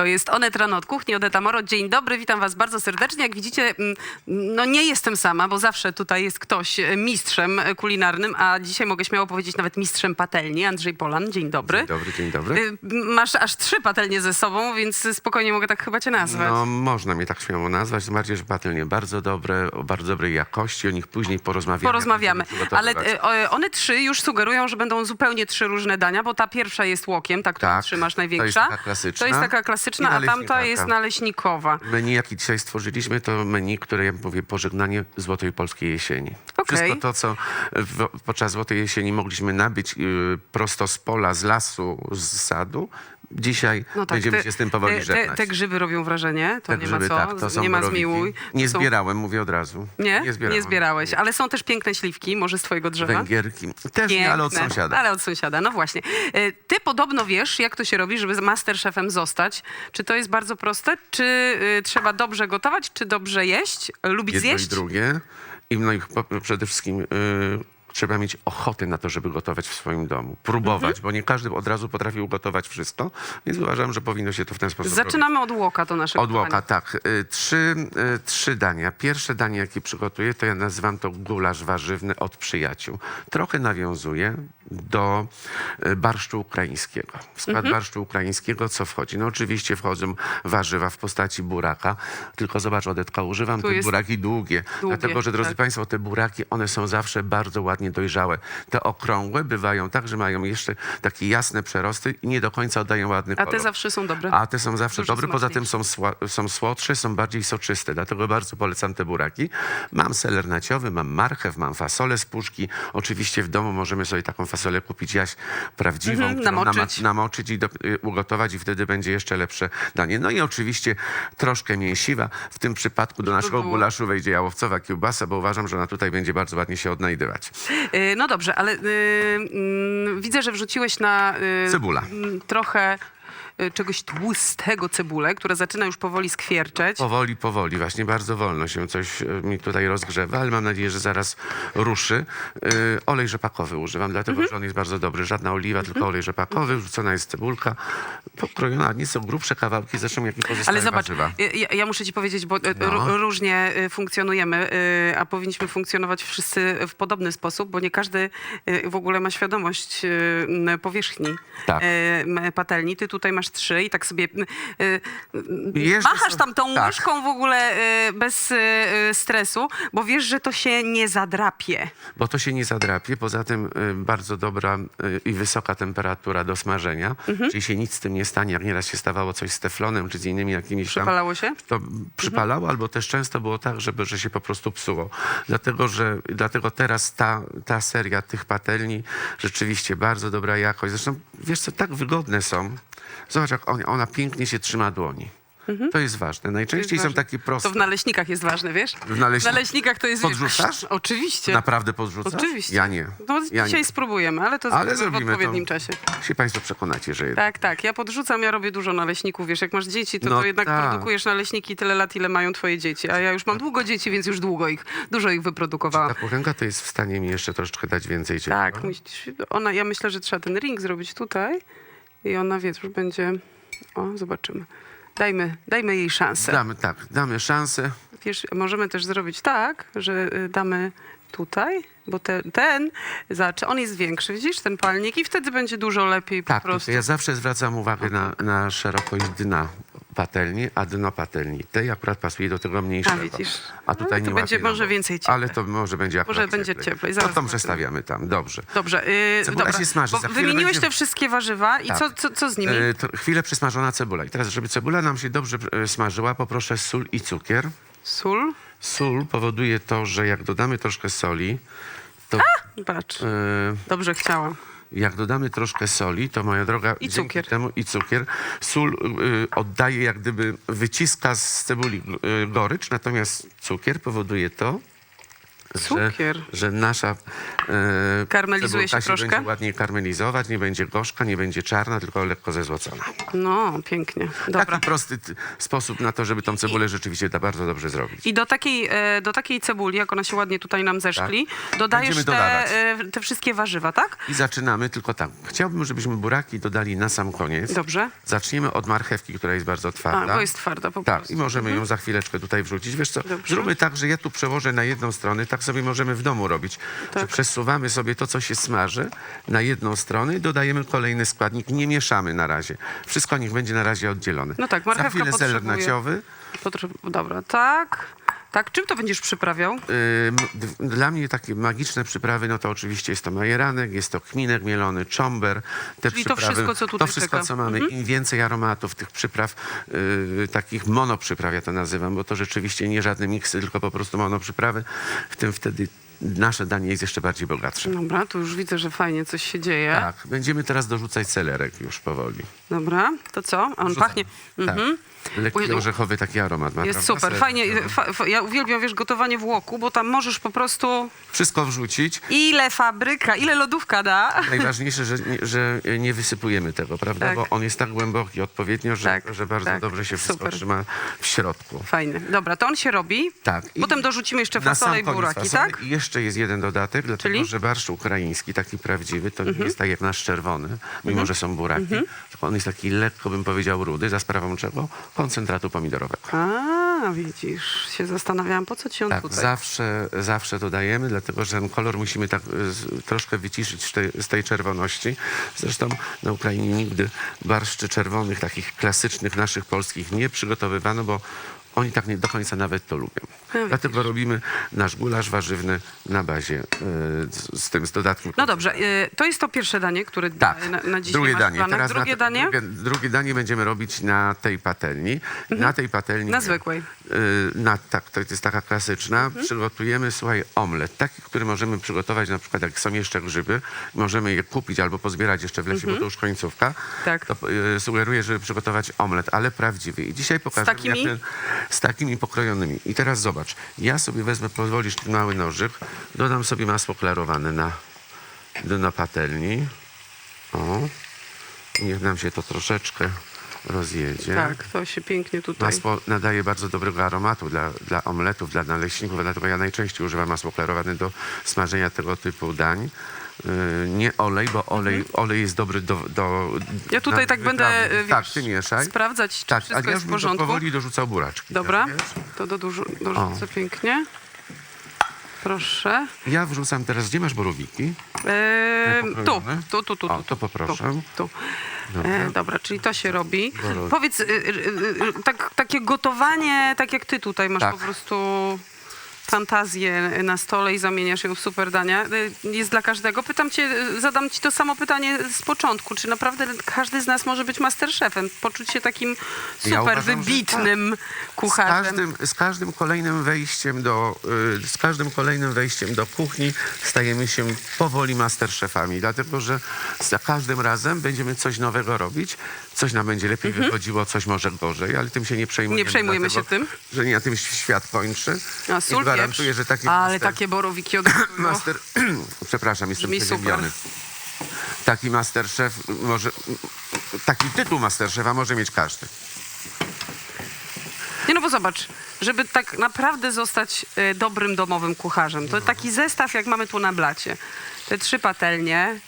To jest Onet Rano od Kuchni, Odeta Moro. Dzień dobry, witam was bardzo serdecznie. Jak widzicie, mm, no nie jestem sama, bo zawsze tutaj jest ktoś e, mistrzem kulinarnym, a dzisiaj mogę śmiało powiedzieć nawet mistrzem patelni. Andrzej Polan, dzień dobry. Dzień dobry, dzień dobry. Y, Masz aż trzy patelnie ze sobą, więc spokojnie mogę tak chyba cię nazwać. No, można mnie tak śmiało nazwać, tym bardziej, że patelnie bardzo dobre, o bardzo dobrej jakości, o nich później porozmawiamy. Porozmawiamy. Ale e, one trzy już sugerują, że będą zupełnie trzy różne dania, bo ta pierwsza jest łokiem, ta, którą Tak, trzymasz to jest największa. taka klasyczna. To jest taka klasyczna, I a tamta jest naleśnikowa. Menu, jakie dzisiaj stworzyliśmy, to menu, które, jak mówię, pożegnanie Złotej Polskiej Jesieni. Okej. Wszystko to, co w, podczas Złotej Jesieni mogliśmy nabyć y, prosto z pola, z lasu, z sadu, dzisiaj będziemy te- się z tym powoli te, te, żegnać. te grzyby robią wrażenie, to Te nie grzyby, ma co, tak, nie ma borowiki. zmiłuj. Nie są- zbierałem, mówię od razu. Nie? Nie zbierałem. zbierałeś, ale są też piękne śliwki, może z twojego drzewa. Węgierki. Też nie, ale od Piękne, sąsiada. Ale od sąsiada, no właśnie. E, Ty podobno wiesz, jak to się robi, żeby z masterchefem zostać. Czy to jest bardzo proste? Czy y, trzeba dobrze gotować, czy dobrze jeść? Lubić Jedno zjeść? i drugie. I no i przede wszystkim y, trzeba mieć ochotę na to, żeby gotować w swoim domu. Próbować, Mhm. bo nie każdy od razu potrafi ugotować wszystko, więc uważam, że powinno się to w ten sposób robić. Zaczynamy od łoka to nasze Od łoka, tak. Y, Trzy, y, trzy dania. Pierwsze danie, jakie przygotuję, to ja nazywam to gulasz warzywny od przyjaciół. Trochę nawiązuje do y, barszczu ukraińskiego. W skład Mhm. barszczu ukraińskiego co wchodzi? No oczywiście wchodzą warzywa w postaci buraka, tylko zobacz Odetka, używam Tu te buraki długie, długie, dlatego że drodzy tak. Państwo, te buraki, one są zawsze bardzo ładnie dojrzałe. Te okrągłe bywają tak, że mają jeszcze takie jasne przerosty i nie do końca oddają ładny A kolor. te zawsze są dobre. A te są zawsze Dużo dobre, poza tym są, są słodsze, są bardziej soczyste, dlatego bardzo polecam te buraki. Mam seler naciowy, mam marchew, mam fasolę z puszki. Oczywiście w domu możemy sobie taką fasolę kupić jaś prawdziwą, Mhm, którą namoczyć. nama- namoczyć i do, y, ugotować i wtedy będzie jeszcze lepsze danie. No i oczywiście troszkę mięsiwa. W tym przypadku do naszego było. gulaszu wejdzie jałowcowa kiełbasa, bo uważam, że ona tutaj będzie bardzo ładnie się odnajdywać. Y, No dobrze, ale y, mm, widzę, że wrzuciłeś na y, Cebula. mm, trochę czegoś tłustego cebulę, która zaczyna już powoli skwierczeć. Powoli, powoli, właśnie bardzo wolno się coś e, mi tutaj rozgrzewa, ale mam nadzieję, że zaraz ruszy. E, olej rzepakowy używam, dlatego Mhm. że on jest bardzo dobry. Żadna oliwa, tylko olej rzepakowy, wrzucona jest cebulka, pokrojona, nieco grubsze kawałki, zresztą jak pozostałe Ale zobacz, y, ja, ja muszę ci powiedzieć, bo y, No. ró- różnie y, funkcjonujemy, y, a powinniśmy funkcjonować wszyscy w podobny sposób, bo nie każdy y, w ogóle ma świadomość y, powierzchni Tak. y, patelni. Ty tutaj masz trzy i tak sobie y, y, Jeżdżę machasz tam tą tak. łyżką w ogóle y, bez y, y, stresu, bo wiesz, że to się nie zadrapie. Bo to się nie zadrapie. Poza tym y, bardzo dobra y, i wysoka temperatura do smażenia, Mhm. czyli się nic z tym nie stanie, jak nieraz się stawało coś z teflonem czy z innymi jakimiś tam Przypalało się? to przypalało, albo też często było tak, żeby, że się po prostu psuło. Dlatego, że, dlatego teraz ta, ta seria tych patelni rzeczywiście bardzo dobra jakość. Zresztą, wiesz co, tak wygodne są. Zobacz, jak on, ona pięknie się trzyma dłoni. To jest ważne. Najczęściej jest są ważne. takie proste. To w naleśnikach jest ważne, wiesz? W W naleśnikach to jest... Podrzucasz? Oczywiście. Naprawdę podrzucasz? Oczywiście. Ja nie. No, ja dzisiaj nie. spróbujemy, ale to Ale w zrobimy odpowiednim to. czasie. Się Państwo przekonacie, że. Tak, tak. Ja podrzucam, ja robię dużo naleśników. Wiesz, jak masz dzieci, to, No to jednak tak. produkujesz naleśniki tyle lat, ile mają twoje dzieci. A ja już mam długo dzieci, więc już długo ich, dużo ich wyprodukowałam. Ta kuchenka to jest w stanie mi jeszcze troszeczkę dać więcej ciepła. Tak, ona, ja myślę, że trzeba ten ring zrobić tutaj i ona, wiesz, już będzie... O, zobaczymy. Dajmy, dajmy jej szansę. Damy, tak, damy szansę. Wiesz, możemy też zrobić tak, że y, damy tutaj, bo te, ten, zobacz, on jest większy, widzisz, ten palnik i wtedy będzie dużo lepiej po Tak, prostu. ja zawsze zwracam uwagę na, na szerokość dna patelni, a dno patelni tej akurat pasuje do tego mniejszego. A, widzisz. A tutaj Ale to nie będzie łapie, no może bo- więcej cieplej. Ale to może będzie akurat Może będzie cieplej, zaraz No to zobaczymy. przestawiamy tam, dobrze. Dobrze, yy, Cebula dobra. się smaży, Bo wymieniłeś będzie- te wszystkie warzywa i Tak. co, co, co z nimi? To chwilę przysmażona cebula. I teraz, żeby cebula nam się dobrze e, smażyła, poproszę sól i cukier. Sól? Sól powoduje to, że jak dodamy troszkę soli, to Patrz, e, dobrze chciałam. Jak dodamy troszkę soli, to moja droga, I cukier. temu i cukier, sól y, oddaje jak gdyby, wyciska z cebuli y, gorycz, natomiast cukier powoduje to, Cukier. że nasza e, Karmelizuje się troszkę? będzie ładniej karmelizować, nie będzie gorzka, nie będzie czarna, tylko lekko zezłocona. No, pięknie. Dobra. Taki prosty sposób na to, żeby tą cebulę rzeczywiście da bardzo dobrze zrobić. I do takiej, e, do takiej cebuli, jak ona się ładnie tutaj nam zeszkli, dodajesz Tak. Będziemy te, e, te wszystkie warzywa, tak? I zaczynamy tylko tak. Chciałbym, żebyśmy buraki dodali na sam koniec. Dobrze. Zaczniemy od marchewki, która jest bardzo A, twarda. bo jest twarda po Tak, prostu. i możemy ją za chwileczkę tutaj wrzucić. Wiesz co, Dobrze. zróbmy tak, że ja tu przełożę na jedną stronę, tak sobie możemy w domu robić. Tak. Że przesuwamy sobie to, co się smaży na jedną stronę i dodajemy kolejny składnik. Nie mieszamy na razie. Wszystko niech będzie na razie oddzielone. No tak, Za marchewka chwilę seler potrzebuje- naciowy. Potrzeb... Dobra, tak. Tak, czym to będziesz przyprawiał? Ym, Dla mnie takie magiczne przyprawy, no to oczywiście jest to majeranek, jest to kminek mielony, czomber. Te Czyli to przyprawy, wszystko, co tutaj To wszystko, czeka. co mamy. Im więcej aromatów, tych przypraw, yy, takich monoprzypraw ja to nazywam, bo to rzeczywiście nie żadne miksy, tylko po prostu monoprzyprawy. W tym wtedy nasze danie jest jeszcze bardziej bogatsze. Dobra, tu już widzę, że fajnie coś się dzieje. Tak, będziemy teraz dorzucać celerek już powoli. Dobra, to co? A On pachnie. Tak. Mhm. Lekki Uj, orzechowy taki aromat ma. Jest prawda? super, Seler fajnie. naciowy. Fa, fa, ja uwielbiam, wiesz, gotowanie w łoku, bo tam możesz po prostu... Wszystko wrzucić. Ile fabryka, ile lodówka da? Najważniejsze, że, nie- że nie wysypujemy tego, prawda? Tak. Bo on jest tak głęboki odpowiednio, że, Tak, że bardzo tak. dobrze się wszystko Super. trzyma w środku. Fajny. Dobra, to on się robi. Tak. I Potem dorzucimy jeszcze fasolę i buraki, fasolę. tak? I jeszcze jest jeden dodatek, dlatego Czyli? Mhm. że barszcz ukraiński, taki prawdziwy, to nie jest tak jak nasz czerwony, mimo że są buraki, tylko on jest taki lekko, bym powiedział, rudy, za sprawą czego? Koncentratu pomidorowego. A, widzisz, się zastanawiałam, po co ci on Tak, tutaj? zawsze, zawsze dodajemy, dlatego że ten kolor musimy tak y, z, troszkę wyciszyć z tej, z tej czerwoności. Zresztą na Ukrainie nigdy barszczy czerwonych, takich klasycznych naszych polskich nie przygotowywano, bo oni tak nie do końca nawet to lubią. Dlatego robimy nasz gulasz warzywny na bazie y, z, z tym, z dodatkiem. No dobrze, y, to jest to pierwsze danie, które Tak, na, na dzisiaj drugie masz danie. w planach. Teraz drugie na, danie? Mhm. Drugie, drugie danie będziemy robić na tej patelni. Na tej patelni. Na zwykłej. Y, na, tak, to jest taka klasyczna. Mhm. Przygotujemy, słuchaj, omlet. Taki, który możemy przygotować na przykład, jak są jeszcze grzyby. Możemy je kupić albo pozbierać jeszcze w lesie, bo to już końcówka. Mhm. Tak. To y, sugeruję, żeby przygotować omlet, ale prawdziwy. I dzisiaj pokażę. takimi? z takimi pokrojonymi. I teraz zobacz. Ja sobie wezmę, pozwolisz, ten mały nożyk. Dodam sobie masło klarowane na, do, na patelni. O. Niech nam się to troszeczkę rozjedzie. Tak, to się pięknie tutaj... Masło nadaje bardzo dobrego aromatu dla, dla omletów, dla naleśników, dlatego ja najczęściej używam masło klarowane do smażenia tego typu dań. Yy, nie olej, bo olej, olej jest dobry do... do Mhm. Ja tutaj na tak będę, wyprawy. y, Tak, wiesz, ty mieszaj. sprawdzać, czy Tak, wszystko a ja jest w do- porządku. powoli dorzucał buraczki. Dobra, wiesz? to dorzucę, dorzucę pięknie. Proszę. Ja wrzucam teraz, gdzie masz borowiki? Ehm, tu, tu, tu, tu, O, tu, to poproszę. Tu, tu. Dobra. E, dobra, czyli to się robi. Borowiki. Powiedz, y, y, y, y, tak, takie gotowanie, tak jak ty tutaj masz Tak. po prostu fantazję na stole i zamieniasz ją w super dania, y, jest dla każdego. Pytam cię, y, zadam ci to samo pytanie z początku. Czy naprawdę każdy z nas może być masterchefem? Poczuć się takim super uważam, że wybitnym Z kucharzem? każdym, z każdym kolejnym wejściem do, y, z każdym kolejnym wejściem do kuchni stajemy się powoli masterchefami, dlatego że za każdym razem będziemy coś nowego robić, coś nam będzie lepiej wychodziło, coś może gorzej, ale tym się nie przejmujemy. Mhm. Nie przejmujemy dlatego, się tym? Że nie na tym świat kończy. A I sól, gwarantuję, pieprz. że taki Ale master, takie borowiki od master przepraszam, jestem przeziębiony. Taki masterchef może, taki tytuł masterchefa może mieć każdy. Nie no bo zobacz, żeby tak naprawdę zostać e, dobrym domowym kucharzem, to taki zestaw jak mamy tu na blacie. Te trzy patelnie,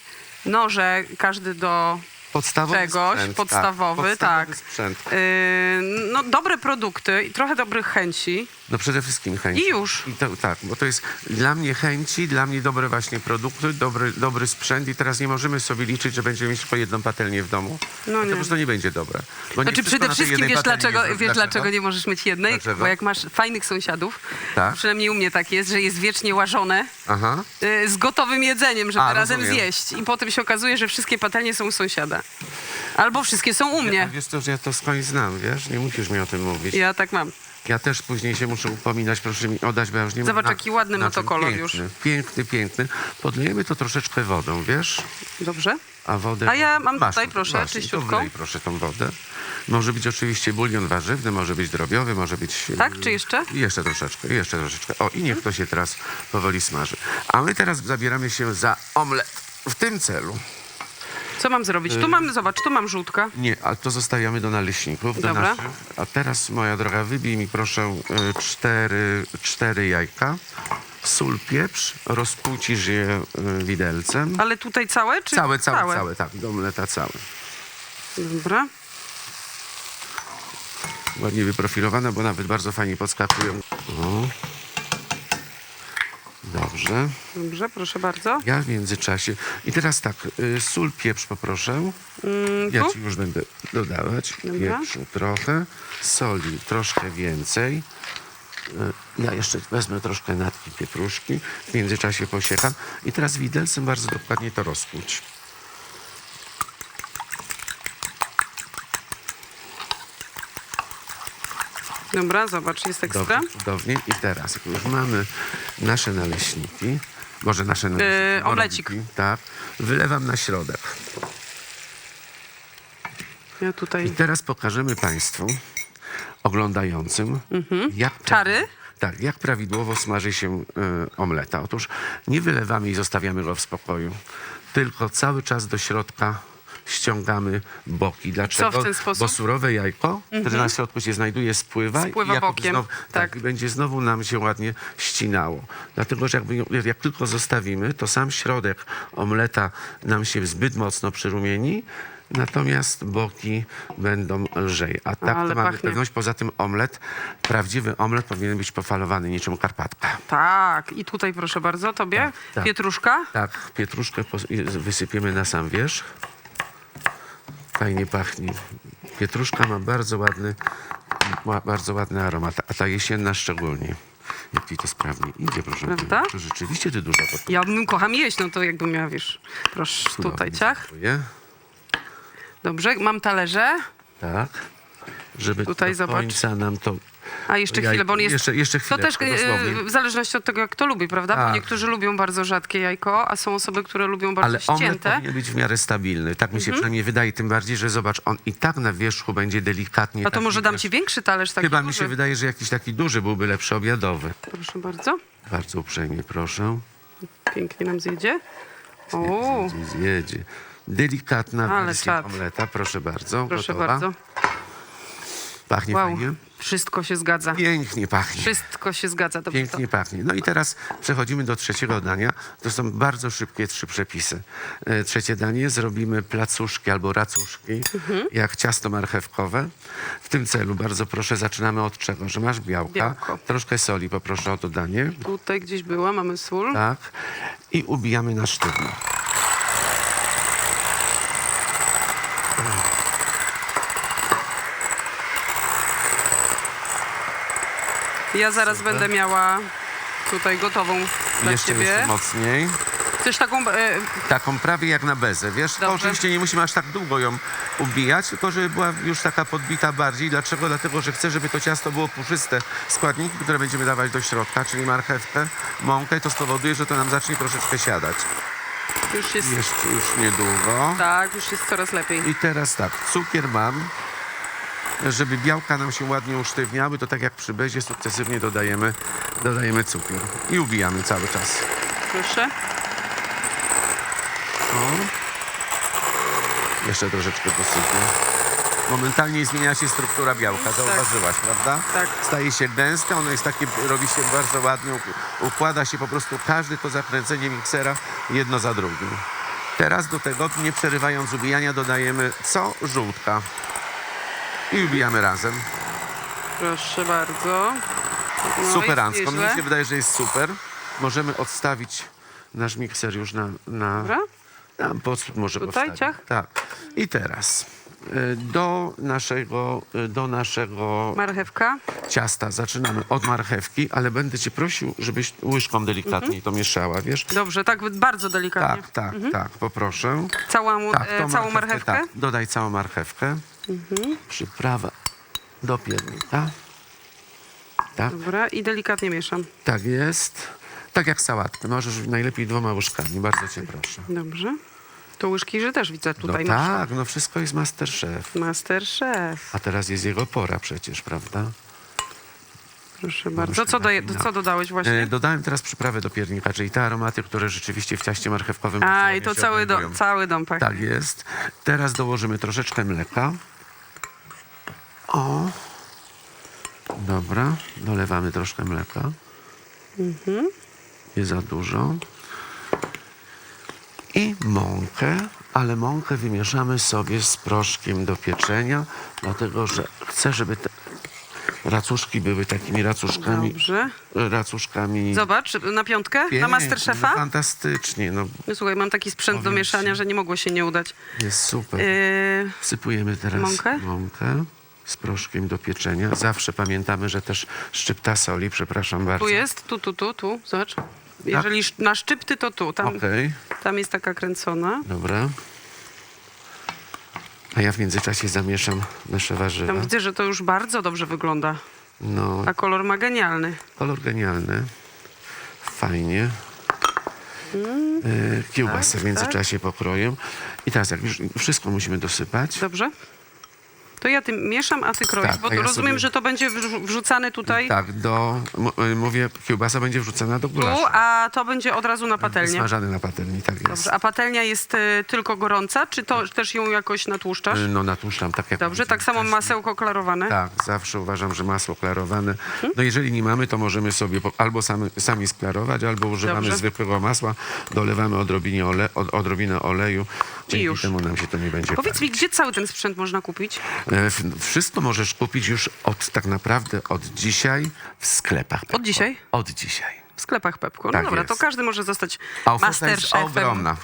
noże, każdy do Podstawowy czegoś, sprzęt, podstawowy, tak. tak. Podstawowy sprzęt. Yy, no dobre produkty i trochę dobrych chęci. No przede wszystkim chęci. I już. I to, tak, bo to jest dla mnie chęci, dla mnie dobre właśnie produkty, dobry, dobry sprzęt i teraz nie możemy sobie liczyć, że będziemy mieć tylko jedną patelnię w domu. No No to nie. po prostu nie będzie dobre. Bo nie Znaczy przede wszystkim wiesz dlaczego, wiesz dlaczego nie możesz mieć jednej? Dlaczego? Bo jak masz fajnych sąsiadów, Tak. przynajmniej u mnie tak jest, że jest wiecznie łażone Aha. yy, z gotowym jedzeniem, żeby A, razem rozumiem. zjeść. I potem się okazuje, że wszystkie patelnie są u sąsiada. Albo wszystkie są u mnie. wiesz co, że ja to skądś znam, wiesz? Nie musisz mi o tym mówić. Ja tak mam. Ja też później się muszę upominać, proszę mi oddać, bo ja już nie Zobacz, mam... jaki ładny czym. piękny, już. Piękny, piękny. Podlejemy to troszeczkę wodą, wiesz? Dobrze? A wodę... A ja mam tutaj, proszę, i to czyściutką. wlej proszę tą wodę. Może być oczywiście bulion warzywny, może być drobiowy, może być... e, Tak, czy jeszcze? I Jeszcze troszeczkę, jeszcze troszeczkę. O, i niech to się teraz powoli smaży. A my teraz zabieramy się za omlet. W tym celu. Co mam zrobić? Tu mam, zobacz, tu mam żółtka. Nie, a to zostawiamy do naleśników. Do Dobra. naszych. A teraz, moja droga, wybij mi proszę e, cztery, cztery jajka, sól, pieprz, rozpłcisz je e, widelcem. Ale tutaj całe, czy Całe, całe, całe, tak, do omleta całe. Dobra. Ładnie wyprofilowane, bo nawet bardzo fajnie podskakują. O. Dobrze. Dobrze, proszę bardzo. Ja w międzyczasie. I teraz tak, y, sól, pieprz poproszę. Ja tu? ci już będę dodawać. Dobra. Pieprzu trochę, soli troszkę więcej. Y, Ja jeszcze wezmę troszkę natki pietruszki. W międzyczasie posiekam. I teraz widelcem bardzo dokładnie to rozpłuć. Dobra, zobacz, jest ekstra. Dobrze, cudownie. I teraz, jak już mamy nasze naleśniki, może nasze naleśniki, Yy, omlecik. borowiki, tak, wylewam na środek. Ja I tutaj... teraz pokażemy Państwu, oglądającym, jak... Mhm. Czary? Tak, jak prawidłowo smaży się y, omleta. Otóż nie wylewamy i zostawiamy go w spokoju, tylko cały czas do środka ściągamy boki. Dlaczego? w ten sposób? Bo surowe jajko, które na środku się znajduje, spływa, Spływa i bokiem, Znowu, tak. tak. będzie znowu nam się ładnie ścinało. Dlatego, że jakby, jak tylko zostawimy, to sam środek omleta nam się zbyt mocno przyrumieni, natomiast boki będą lżej. A tak Ale to mamy pachnie. pewność. Poza tym omlet, prawdziwy omlet powinien być pofalowany niczym karpatka. Tak, i tutaj proszę bardzo, tobie. Tak, tak. Pietruszka. Tak, pietruszkę wysypiemy na sam wierzch. Fajnie pachnie. Pietruszka ma bardzo ładny, ma bardzo ładny aromat, a ta jesienna szczególnie. Jak ci to sprawnie idzie, proszę Prawda? To rzeczywiście ty dużo pod... Ja bym kocham jeść, no to jakbym miała, wiesz, proszę, tutaj Cudownie, ciach. dziękuję. Dobrze, mam talerze. Tak. Żeby Tutaj do zobacz. końca nam to... A jeszcze Jajko. chwilę, bo on jest... Jeszcze- jeszcze To też chwileczkę, dosłownie. e, w zależności od tego, jak to lubi, prawda? Bo Tak. niektórzy lubią bardzo rzadkie jajko, a są osoby, które lubią bardzo Ale ścięte. Mhm. powinien być w miarę stabilny. Tak mi się przynajmniej wydaje. Tym bardziej, że zobacz, on i tak na wierzchu będzie delikatnie... A to może dam wiesz, ci większy talerz taki Chyba mi duży. się wydaje, że jakiś taki duży byłby lepszy obiadowy. Proszę bardzo. Bardzo uprzejmie proszę. Pięknie nam zjedzie. O, Zjedzie, zjedzie. Delikatna Ale wersja omleta, proszę bardzo. proszę gotowa. bardzo. Pachnie Wow, fajnie? wszystko się zgadza. Pięknie pachnie. Wszystko się zgadza. Dobrze, to Pięknie pachnie. No i teraz przechodzimy do trzeciego dania. To są bardzo szybkie trzy przepisy. E, Trzecie danie zrobimy placuszki albo racuszki, Mhm. jak ciasto marchewkowe. W tym celu bardzo proszę, zaczynamy od czego? Że masz białka, Białko. troszkę soli poproszę o dodanie. Tutaj gdzieś była, mamy sól. Tak. I ubijamy na sztywno. Ja zaraz będę miała tutaj gotową dla Jeszcze, ciebie. jeszcze mocniej. Chcesz taką... E, Taką prawie jak na bezę, wiesz? Dobrze. oczywiście nie musimy aż tak długo ją ubijać, tylko żeby była już taka podbita bardziej. Dlaczego? Dlatego, że chcę, żeby to ciasto było puszyste. Składniki, które będziemy dawać do środka, czyli marchewkę, mąkę, to spowoduje, że to nam zacznie troszeczkę siadać. już jest... Jeszcze już niedługo. Tak, już jest coraz lepiej. I teraz tak, cukier mam. Żeby białka nam się ładnie usztywniały, to tak jak przy bezie sukcesywnie dodajemy, dodajemy cukier. I ubijamy cały czas. Proszę. O. Jeszcze troszeczkę posypię. Momentalnie zmienia się struktura białka, zauważyłaś, prawda? Tak. Staje się gęste, ono jest takie, robi się bardzo ładnie, uk- układa się po prostu każde to zakręcenie miksera jedno za drugim. Teraz do tego, nie przerywając ubijania, dodajemy co? Żółtka. I ubijamy razem. Proszę bardzo. No, Superancko. Mnie się wydaje, że jest super. Możemy odstawić nasz mikser już na, na, Dobra. Pod może Tutaj, ciach? Tak. I teraz y, do naszego, y, do naszego Marchewka. ciasta zaczynamy od marchewki, ale będę cię prosił, żebyś łyżką delikatnie Mhm. to mieszała, wiesz? Dobrze, tak bardzo delikatnie. Tak, tak, tak, poproszę. Całą, Tak, e, tą całą marchewkę? Tak, dodaj całą marchewkę. Przyprawa do piernika. Tak, Dobra, i delikatnie mieszam. tak jest. Tak jak sałatkę. Możesz najlepiej dwoma łyżkami, bardzo cię proszę. Dobrze. To łyżki, że też widzę No tutaj. masz. tak, no wszystko jest Masterchef. Masterchef. A teraz jest jego pora przecież, prawda? Proszę bardzo. Co, daje, na co dodałeś E, właśnie? dodałem teraz przyprawy do piernika, czyli te aromaty, które rzeczywiście w ciaście marchewkowym A, i to się cały, do, odnajdują. cały dom pachnie. Tak jest. Teraz dołożymy troszeczkę mleka. O. Dobra, dolewamy troszkę mleka. Nie za dużo. I mąkę, ale mąkę wymieszamy sobie z proszkiem do pieczenia, dlatego że chcę, żeby te racuszki były takimi racuszkami. Dobrze. Racuszkami. Zobacz, na piątkę? Pięknie, na Masterchefa? No, fantastycznie, no No, słuchaj, mam taki sprzęt do Powiem mieszania, ci. że nie mogło się nie udać. jest super. Yy, Wsypujemy teraz Mąkę? mąkę z proszkiem do pieczenia. Zawsze pamiętamy, że też szczypta soli, przepraszam bardzo. tu jest, tu, tu, tu, tu, zobacz. Jeżeli sz- na szczypty, to tu. Tam, Okej, tam jest taka kręcona. dobra. A ja w międzyczasie zamieszam nasze warzywa. Tam widzę, że to już bardzo dobrze wygląda. No, A kolor ma genialny. kolor genialny. Fajnie. E, Kiełbasę tak, w międzyczasie pokroję. I teraz jak już wszystko musimy dosypać. Dobrze? To ja tym mieszam, a ty kroisz, Tak, bo a ja rozumiem, sobie- że to będzie wrzu- wrzucane tutaj, Tak, do, m- mówię, kiełbasa będzie wrzucona do tu, a to będzie od razu na patelnię. Smażany na patelni, tak jest. Dobrze, a patelnia jest y, tylko gorąca, czy to też ją jakoś natłuszczasz? E, No natłuszczam, tak jak Dobrze, tak samo masełko klarowane. Tak, zawsze uważam, że masło klarowane. Mhm. No jeżeli nie mamy, to możemy sobie po- albo sami, sami sklarować, albo używamy Dobrze. zwykłego masła, dolewamy odrobinie ole, od, odrobinę oleju. Dzięki już. temu nam się to nie będzie Powiedz mi, gdzie cały ten sprzęt można kupić? E, Wszystko możesz kupić już od tak naprawdę od dzisiaj w sklepach. Pepko. dzisiaj? Od dzisiaj. W sklepach Pepko. No Tak dobra, jest. to każdy może zostać A oferta jest masterchefem. ogromna.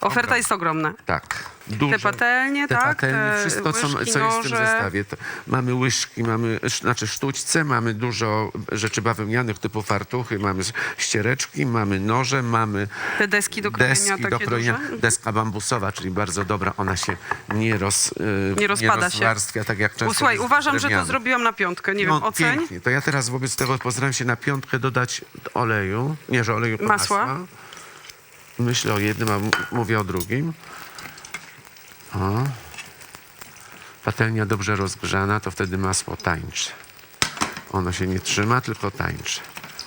Oferta jest ogromna. Tak. Duże. Te patelnie, te tak, patelnie, te wszystko, co, łyżki, co jest w tym noże. zestawie. To mamy łyżki, mamy sz- znaczy sztućce, mamy dużo rzeczy bawełnianych typu fartuchy, mamy s- ściereczki, mamy noże, mamy Te deski do krojenia deski takie do krojenia. duże? Deska bambusowa, czyli bardzo dobra, ona się nie, roz, y, Nie rozpada się. rozwarstwia, tak jak często jest uważam, że to drewniana. zrobiłam na piątkę. Nie wiem, No, oceń. pięknie. To ja teraz wobec tego postaram się na piątkę dodać oleju. Nie, że oleju, Masła. masła. Myślę o jednym, a mówię o drugim. O. Patelnia dobrze rozgrzana, to wtedy masło tańczy. Ono się nie trzyma, tylko tańczy.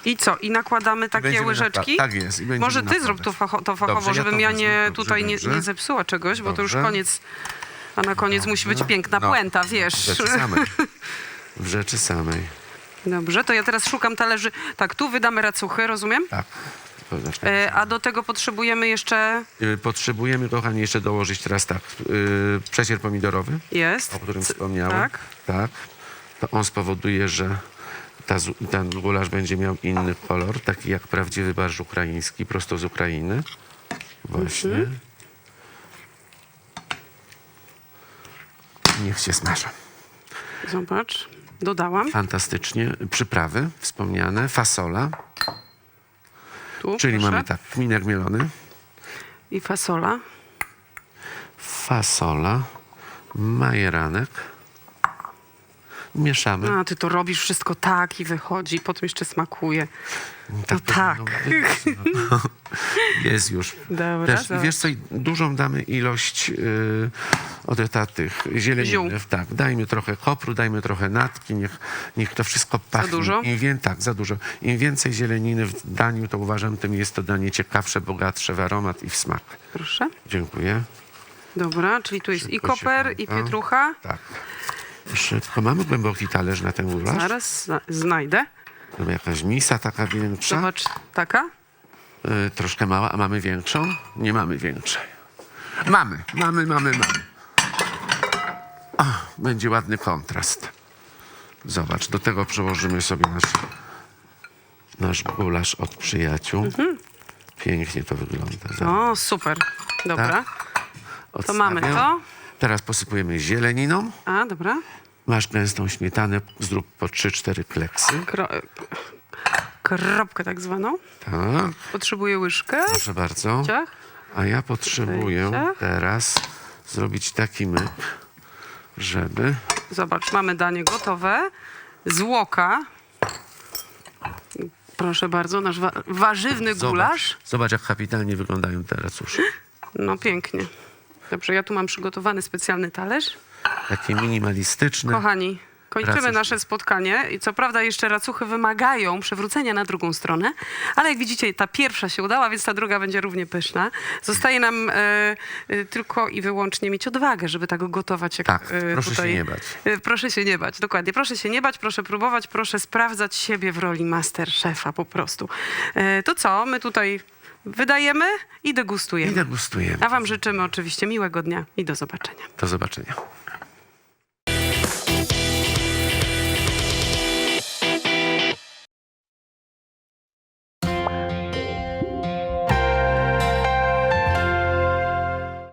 I co? I nakładamy takie Będziemy łyżeczki? tak jest, i będziemy Może ty nakładać. zrób to, facho, to fachowo, Dobrze, ja żebym to ja nie Dobrze, tutaj nie, dobrze. nie zepsuła czegoś, bo to już Dobrze. koniec. A na koniec musi być piękna No, puenta, W wiesz. rzeczy samej. W rzeczy samej. Dobrze, to ja teraz szukam talerzy. Tak, tu wydamy racuchy, rozumiem? Tak. E, a do tego potrzebujemy jeszcze... Y, Potrzebujemy, kochani, jeszcze dołożyć teraz tak. y, Przecier pomidorowy. Jest. o którym C- wspomniałem. Tak. tak. To on spowoduje, że ta, zu- ten gulasz będzie miał inny kolor, taki jak prawdziwy barsz ukraiński, prosto z Ukrainy. Właśnie. Mhm. Niech się smażą. Zobacz, dodałam. Fantastycznie. Przyprawy wspomniane, fasola, Tu, czyli proszę. mamy tak, kminek mielony, I fasola. fasola, majeranek. Mieszamy. A, ty to robisz wszystko tak i wychodzi, potem jeszcze smakuje. Tak No tak. no. Jest już. Dobra, Też, wiesz co, dużą damy ilość yy, od tych zieleniny. Ziół. Tak, dajmy trochę kopru, dajmy trochę natki, niech, niech to wszystko pachnie. dużo? Im wię- tak, za dużo. Im więcej zieleniny w daniu, to uważam, tym jest to danie ciekawsze, bogatsze w aromat i w smak. Proszę. Dziękuję. Dobra, czyli tu jest i Szybko się koper, i pietrucha. Tak. Szybko. Mamy głęboki talerz na ten gulasz. Zaraz zna- znajdę. Mamy jakaś misa taka większa. Zobacz, taka. Y, troszkę mała, a mamy większą? Nie mamy większej. Mamy, mamy, mamy, mamy. O, będzie ładny kontrast. Zobacz, do tego przełożymy sobie nasz, nasz gulasz od przyjaciół. Pięknie to wygląda. Zobacz. O, super. Dobra. Tak. To mamy to. Teraz posypujemy zieleniną. A, dobra. Masz gęstą śmietanę, zrób po 3-4 kleksy. Kro... Kropkę tak zwaną. Tak, Potrzebuję łyżkę. proszę bardzo. Ciach. A ja potrzebuję teraz zrobić taki myk, żeby Zobacz, mamy danie gotowe. Z łoka. Proszę bardzo, nasz wa- warzywny gulasz. Zobacz, zobacz, jak kapitalnie wyglądają te racusze. No pięknie. Dobrze, ja tu mam przygotowany specjalny talerz. Takie minimalistyczne. Kochani, kończymy Racuszki. nasze spotkanie. I co prawda jeszcze racuchy wymagają przewrócenia na drugą stronę, ale jak widzicie, ta pierwsza się udała, więc ta druga będzie równie pyszna. Zostaje nam e, e, tylko i wyłącznie mieć odwagę, żeby tak gotować. Jak, Tak, e, proszę się tutaj. nie bać. E, Proszę się nie bać, dokładnie. Proszę się nie bać, proszę próbować, proszę sprawdzać siebie w roli master szefa po prostu. To co? My tutaj wydajemy i degustujemy. I degustujemy. A wam życzymy oczywiście miłego dnia i do zobaczenia. Do zobaczenia.